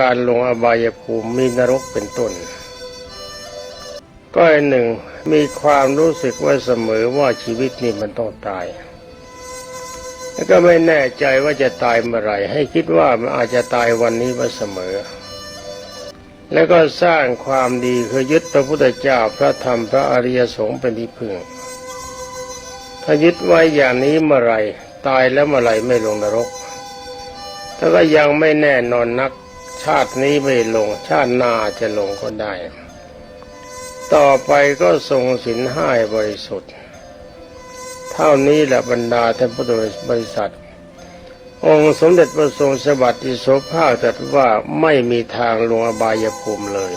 การลงอบายภูมิมีนรกเป็นต้น ก็อันหนึ่งมีความรู้สึกว่าเสมอว่าชีวิตนี้มันต้องตาย แล้วก็ไม่แน่ใจว่าจะตายเมื่อไหร่ ให้คิดว่ามันอาจจะตายวันนี้มาเสมอ แล้วก็สร้างความดีคือยึดพระพุทธเจ้าพระธรรมพระอริยสงฆ์เป็นที่พึ่ง ถ้ายึดไว้อย่างนี้เมื่อไหร่ ตายแล้วเมื่อไหร่ไม่ลงนรกถ้าก็ยังไม่แน่นอนนัก ชาตินี้ไม่ลง ชาติหน้าจะลงก็ได้ ต่อไปก็ทรงสินห้าบริสุทธิ์ เท่านี้แหละบรรดาท่านพุทธบริษัท องค์สมเด็จพระทรงสวัสดิโสภาคตรัสว่าไม่มีทางลงอบายภูมิเลย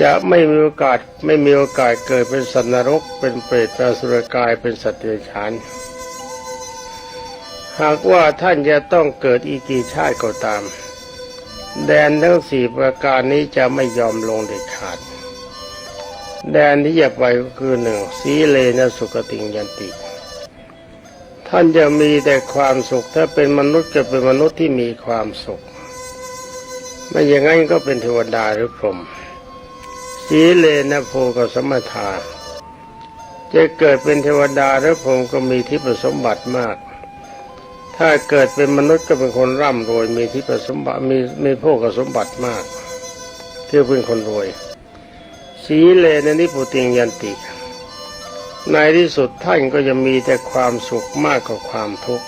จะไม่มีโอกาสไม่มีโอกาสเกิดเป็นสัตว์นรก เป็นเปรตเป็นสุรกายเป็นสัตว์เดรัจฉานหากว่าท่านจะต้องเกิดอีกกี่ชาติก็ตาม แดนทั้งสี่ประการนี้จะไม่ยอมลงเด็ดขาด แดนที่จะไปก็คือหนึ่งสีเลนะสุกติงยันติ ท่านจะมีแต่ความสุขถ้าเป็นมนุษย์จะเป็นมนุษย์ที่มีความสุข ไม่อย่างนั้นก็เป็นเทวดาหรือพรหมสีเลนะโพกสมถาจะเกิดเป็นเทวดาหรือพรหมก็มีที่ประสมบัติมาก ถ้าเกิดเป็นมนุษย์ก็เป็นคนร่ำรวยมีที่ประสมบัติมีมีพวกสมบัติมากที่เป็นคนรวย สีเลนนิพุติงยันติในที่สุดท่านก็จะมีแต่ความสุขมากกว่าความทุกข์